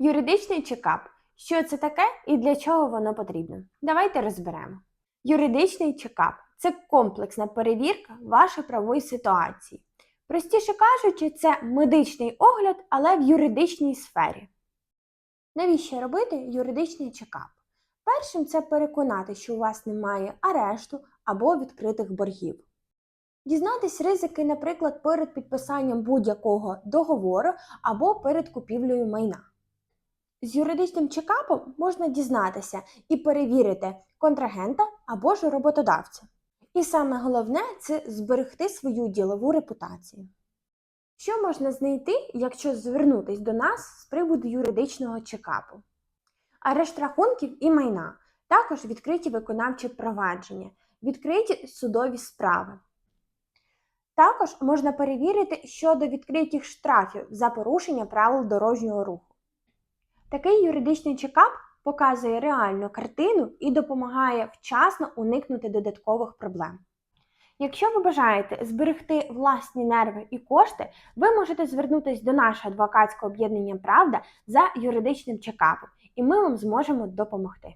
Юридичний чекап. Що це таке і для чого воно потрібно? Давайте розберемо. Юридичний чекап це комплексна перевірка вашої правової ситуації. Простіше кажучи, це медичний огляд, але в юридичній сфері. Навіщо робити юридичний чекап? Першим це переконати, що у вас немає арешту або відкритих боргів. Дізнатись ризики, наприклад, перед підписанням будь-якого договору або перед купівлею майна. З юридичним чекапом можна дізнатися і перевірити контрагента або ж роботодавця. І саме головне це зберегти свою ділову репутацію. Що можна знайти, якщо звернутись до нас з приводу юридичного чекапу? Арешт рахунків і майна, також відкриті виконавчі провадження, відкриті судові справи. Також можна перевірити щодо відкритих штрафів за порушення правил дорожнього руху. Такий юридичний чекап показує реальну картину і допомагає вчасно уникнути додаткових проблем. Якщо ви бажаєте зберегти власні нерви і кошти, ви можете звернутися до нашого адвокатського об'єднання Правда за юридичним чекапом, і ми вам зможемо допомогти.